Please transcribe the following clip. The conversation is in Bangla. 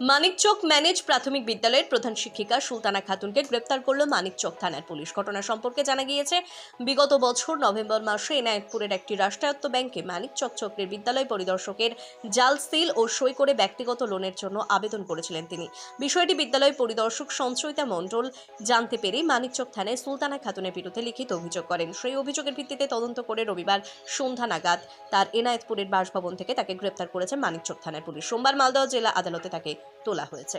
মানিকচক ম্যানেজ প্রাথমিক বিদ্যালয়ের প্রধান শিক্ষিকা সুলতানা খাতুনকে গ্রেপ্তার করল মানিকচক থানার পুলিশ। ঘটনা সম্পর্কে জানা গিয়েছে, বিগত বছর নভেম্বর মাসে এনায়েতপুরের একটি রাষ্ট্রায়ত্ত ব্যাংকে মানিকচক চক্রের বিদ্যালয় পরিদর্শকের জাল, সিল ও সই করে ব্যক্তিগত লোনের জন্য আবেদন করেছিলেন তিনি। বিষয়টি বিদ্যালয় পরিদর্শক সঞ্চয়িতা মণ্ডল জানতে পেরে মানিকচক থানায় সুলতানা খাতুনের বিরুদ্ধে লিখিত অভিযোগ করেন। সেই অভিযোগের ভিত্তিতে তদন্ত করে রবিবার সন্ধ্যা নাগাদ তার এনায়েতপুরের বাসভবন থেকে তাকে গ্রেপ্তার করেছে মানিকচক থানার পুলিশ। সোমবার মালদহ জেলা আদালতে তাকে তোলা হয়েছে।